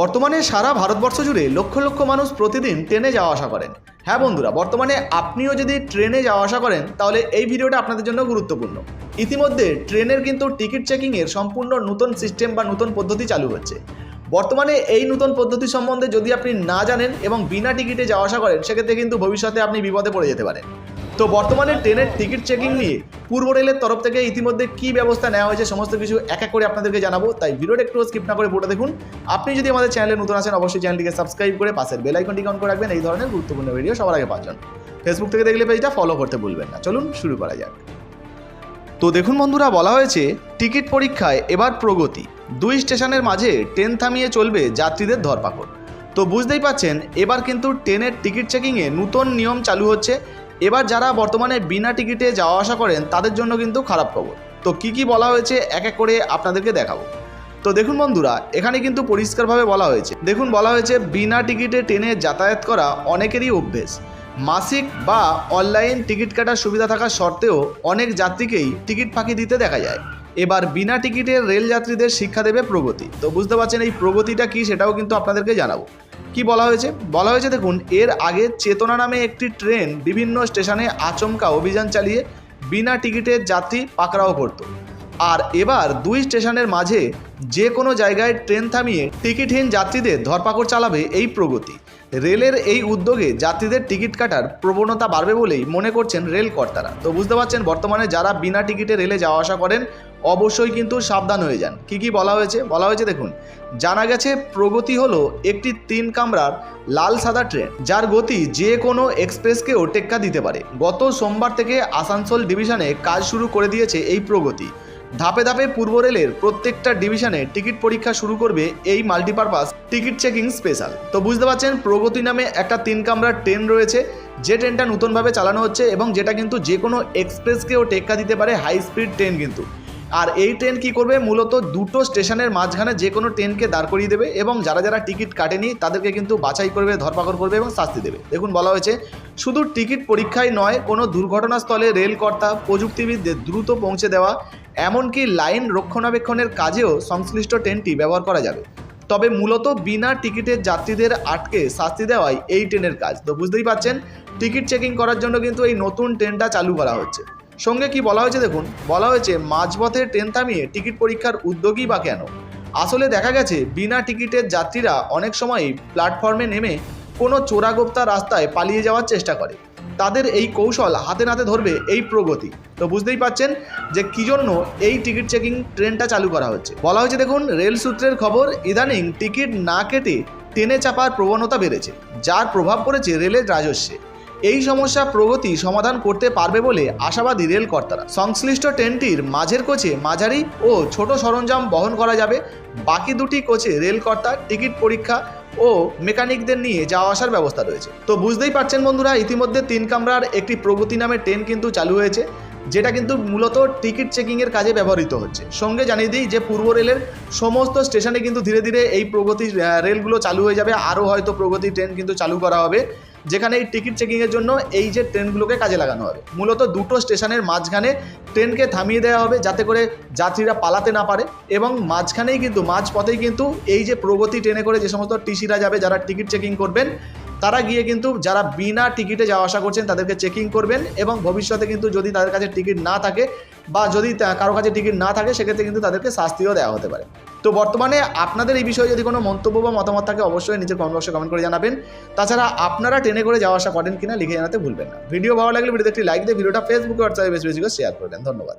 বর্তমানে সারা ভারতবর্ষ জুড়ে লক্ষ লক্ষ মানুষ প্রতিদিন ট্রেনে যাওয়া আসা করেন। হ্যাঁ বন্ধুরা, বর্তমানে আপনিও যদি ট্রেনে যাওয়া আসা করেন, তাহলে এই ভিডিওটা আপনাদের জন্য গুরুত্বপূর্ণ। ইতিমধ্যে ট্রেনের কিন্তু টিকিট চেকিংয়ের সম্পূর্ণ নতুন সিস্টেম বা নতুন পদ্ধতি চালু হচ্ছে। বর্তমানে এই নতুন পদ্ধতি সম্বন্ধে যদি আপনি না জানেন এবং বিনা টিকিটে যাওয়া আসা করেন, সেক্ষেত্রে কিন্তু ভবিষ্যতে আপনি বিপদে পড়ে যেতে পারেন। তো বর্তমানে ট্রেনের টিকিট চেকিং নিয়ে পূর্ব রেলের তরফ থেকে ইতিমধ্যে কি ব্যবস্থা নেওয়া হয়েছে, সমস্ত কিছু এক এক করে আপনাদেরকে জানাব। তাই ভিডিওটা একটু স্কিপ না করে পুরোটা দেখুন। আপনি যদি আমাদের চ্যানেলে নতুন আসেন অবশ্যই চ্যানেলটিকে সাবস্ক্রাইব করে পাশের বেল আইকনটিকে অন করে রাখবেন। এই ধরনের গুরুত্বপূর্ণ ভিডিও সবার আগে পাঁচজন ফেসবুক থেকে দেখলে পেজটা ফলো করতে ভুলবেন না। চলুন শুরু করা যাক। তো দেখুন বন্ধুরা, বলা হয়েছে, টিকিট পরীক্ষায় এবার প্রগতি। দুই স্টেশনের মাঝে ট্রেন থামিয়ে চলবে যাত্রীদের ধরপাকড়। তো বুঝতেই পাচ্ছেন, এবার কিন্তু ট্রেনের টিকিট চেকিংয়ে নতুন নিয়ম চালু হচ্ছে। এবার যারা বর্তমানে বিনা টিকিটে যাওয়া আসা করেন, তাদের জন্য কিন্তু খারাপ খবর। তো কি কি বলা হয়েছে, এক এক করে আপনাদেরকে দেখাবো। তো দেখুন বন্ধুরা, এখানে কিন্তু পরিষ্কারভাবে বলা হয়েছে। দেখুন বলা হয়েছে, বিনা টিকিটে ট্রেনে যাতায়াত করা অনেকেরই অভ্যেস। মাসিক বা অনলাইন টিকিট কাটার সুবিধা থাকা সত্ত্বেও অনেক যাত্রীকেই টিকিট ফাঁকি দিতে দেখা যায়। এবার বিনা টিকিটের রেল যাত্রীদের শিক্ষা দেবে প্রগতি। তো বুঝতে পারছেন এই প্রগতিটা কি সেটাও কিন্তু আপনাদেরকে জানাব। কি বলা হয়েছে? বলা হয়েছে দেখুন, এর আগে চেতনা নামে একটি ট্রেন বিভিন্ন স্টেশনে আচমকা অভিযান চালিয়ে বিনা টিকিটের যাত্রী পাকড়াও করত। আর এবার দুই স্টেশনের মাঝে যে কোনো জায়গায় ট্রেন থামিয়ে টিকিটহীন যাত্রীদের ধরপাকড় চালাবে এই প্রগতি। রেলের এই উদ্যোগে যাত্রীদের টিকিট কাটার প্রবণতা বাড়বে বলেই মনে করছেন রেল কর্তারা তো বুঝতে পারছেন, বর্তমানে যারা বিনা টিকিটে রেলে যাওয়া আসা করেন অবশ্যই কিন্তু সাবধান হয়ে যান। কি কি বলা হয়েছে? বলা হয়েছে দেখুন, জানা গেছে প্রগতি হলো একটি তিন কামরার লাল সাদা ট্রেন, যার গতি যে কোনো এক্সপ্রেসকেও টেক্কা দিতে পারে। গত সোমবার থেকে আসানসোল ডিভিশনে কাজ শুরু করে দিয়েছে এই প্রগতি। ধাপে ধাপে পূর্ব রেলের প্রত্যেকটা ডিভিশনে টিকিট পরীক্ষা শুরু করবে এই মাল্টিপারপাস টিকিট চেকিং স্পেশাল। তো বুঝতে পারছেন, প্রগতি নামে একটা তিন কামরার ট্রেন রয়েছে, যে ট্রেনটা নতুনভাবে চালানো হচ্ছে এবং যেটা কিন্তু যে কোনো এক্সপ্রেসকেও টেক্কা দিতে পারে হাই স্পিড ট্রেন কিন্তু। আর এই ট্রেন কি করবে? মূলত দুটো স্টেশনের মাঝখানে যে কোনো ট্রেনকে দাঁড় করিয়ে দেবে এবং যারা যারা টিকিট কাটেনি তাদেরকে কিন্তু বাছাই করবে, ধরপাকড় করবে এবং শাস্তি দেবে। দেখুন, বলা হয়েছে, শুধু টিকিট পরীক্ষায় নয়, কোনো দুর্ঘটনাস্থলে রেলকর্তা, প্রযুক্তিবিদদের দ্রুত পৌঁছে দেওয়া, এমনকি লাইন রক্ষণাবেক্ষণের কাজেও সংশ্লিষ্ট ট্রেনটি ব্যবহার করা যাবে। তবে মূলত বিনা টিকিটের যাত্রীদের আটকে শাস্তি দেওয়াই এই ট্রেনের কাজ। তো বুঝতেই পাচ্ছেন টিকিট চেকিং করার জন্য কিন্তু এই নতুন ট্রেনটা চালু করা হচ্ছে। সঙ্গে কি বলা হয়েছে দেখুন? বলা হয়েছে, মাঝপথে ট্রেন থামিয়ে টিকিট পরীক্ষার উদ্যোগই বা কেন? আসলে দেখা গেছে, বিনা টিকিটের যাত্রীরা অনেক সময়ই প্ল্যাটফর্মে নেমে কোনো চোরাগোপ্তা রাস্তায় পালিয়ে যাওয়ার চেষ্টা করে। তাদের এই কৌশল হাতে নাতে ধরবে এই প্রগতি। তো বুঝতেই পাচ্ছেন যে কী জন্য এই টিকিট চেকিং ট্রেনটা চালু করা হচ্ছে। বলা হয়েছে দেখুন, রেল সূত্রের খবর, ইদানিং টিকিট না কেটে ট্রেনে চাপার প্রবণতা বেড়েছে, যার প্রভাব পড়েছে রেলের রাজস্বে। এই সমস্যা প্রগতি সমাধান করতে পারবে বলে আশাবাদী রেল কর্তারা সংশ্লিষ্ট ট্রেনটির মাঝের কোচে মাঝারি ও ছোট সরঞ্জাম বহন করা যাবে। বাকি দুটি কোচে রেলকর্তা, টিকিট পরীক্ষা ও মেকানিকদের নিয়ে যাওয়া আসার ব্যবস্থা রয়েছে। তো বুঝতেই পারছেন বন্ধুরা, ইতিমধ্যে তিন কামরার একটি প্রগতি নামে ট্রেন কিন্তু চালু হয়েছে, যেটা কিন্তু মূলত টিকিট চেকিংয়ের কাজে ব্যবহৃত হচ্ছে। সঙ্গে জানিয়ে দিই যে পূর্ব রেলের সমস্ত স্টেশনে কিন্তু ধীরে ধীরে এই প্রগতি রেলগুলো চালু হয়ে যাবে। আরও হয়তো প্রগতি ট্রেন কিন্তু চালু করা হবে। যেখানে এই টিকিট চেকিংয়ের জন্য এই যে ট্রেনগুলোকে কাজে লাগানো হবে। মূলত দুটো স্টেশনের মাঝখানে ট্রেনকে থামিয়ে দেওয়া হবে যাতে করে যাত্রীরা পালাতে না পারে এবং মাঝখানেই কিন্তু, মাঝপথেই কিন্তু এই যে প্রগতি ট্রেনে করে যে সমস্ত টিসিরা যাবে যারা টিকিট চেকিং করবেন, তারা গিয়ে কিন্তু যারা বিনা টিকিটে যাওয়া আসা করছেন তাদেরকে চেকিং করবেন এবং ভবিষ্যতে কিন্তু যদি তাদের কাছে টিকিট না থাকে বা যদি কারও কাছে টিকিট না থাকে, সেক্ষেত্রে কিন্তু তাদেরকে শাস্তিও দেওয়া হতে পারে। তো বর্তমানে আপনাদের এই বিষয়ে যদি কোনো মন্তব্য বা মতামত থাকে, অবশ্যই নিজের কমেন্ট বক্সে কমেন্ট করে জানাবেন। তাছাড়া আপনারা ট্রেনে করে যাওয়া আসা করেন কিনা, লিখে জানাতে ভুলবেন না। ভিডিও ভালো লাগলে ভিডিওতে একটি লাইক দিয়ে ভিডিওটা ফেসবুকে হোয়াটসঅ্যাপে বেশি বেশি করে শেয়ার করবেন ধন্যবাদ।